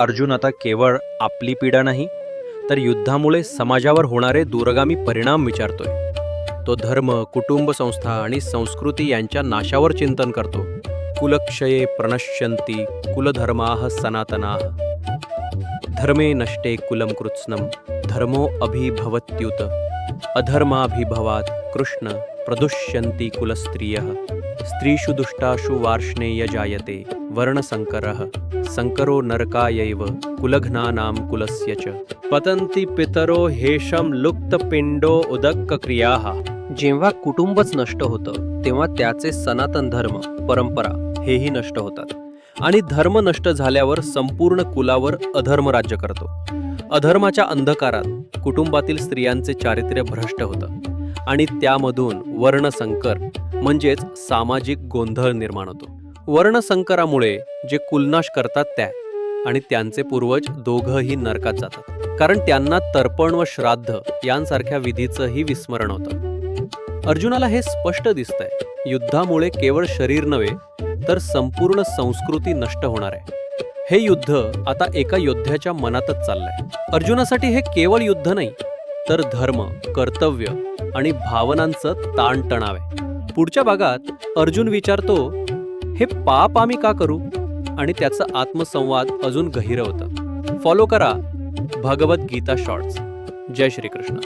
अर्जुन आता केवळ आपली पीडा नाही तर युद्धामुळे समाजावर होणारे दूरगामी परिणाम विचारतोय. तो धर्म कुटुंब संस्था आणि संस्कृती यांच्या नाशावर चिंतन करतो. कुलक्षये प्रणश्यंती कुलधर्माः सनातनाः। धर्मे नष्टे कुलम कृत्स्नम धर्मो अभिभवत्युत। अधर्माभिभवात् कृष्ण। प्रदुष्यन्ति कुलस्त्रियः। स्त्रीषु दुष्टाषु वार्ष्णेय जायते वर्णसंकरः। संकरो नरकायैव कुलघ्नानां कुलस्य च। पतन्ति पितरो हेषं लुप्तपिण्डो उदक्कक्रियाः। जेव्हा कुटुंबच नष्ट होतं तेव्हा त्याचे सनातन धर्म परंपरा हेही नष्ट होतात. आणि धर्म नष्ट झाल्यावर संपूर्ण कुलावर अधर्म राज्य करतो. अधर्माच्या अंधकारात कुटुंबातील स्त्रियांचे चारित्र्य भ्रष्ट होतं. आणि त्यामधून वर्णसंकर म्हणजेच सामाजिक गोंधळ निर्माण होतो. वर्णसंकरामुळे जे कुलनाश करतात त्या आणि त्यांचे पूर्वज दोघंही नरकात जातात. कारण त्यांना तर्पण व श्राद्ध यांसारख्या विधीचंही विस्मरण होतं. अर्जुनाला हे स्पष्ट दिसतंय युद्धामुळे केवळ शरीर नव्हे तर संपूर्ण संस्कृती नष्ट होणार आहे. हे युद्ध आता एका योद्ध्याच्या मनातच चाललंय. अर्जुनासाठी हे केवळ युद्ध नाही तर धर्म कर्तव्य आणि भावनांचं ताणतणाव आहे. पुढच्या भागात अर्जुन विचारतो हे पाप आम्ही का करू? आणि त्याचा आत्मसंवाद अजून गहिरं होतं. फॉलो करा भगवद्गीता शॉर्ट्स जय श्रीकृष्ण.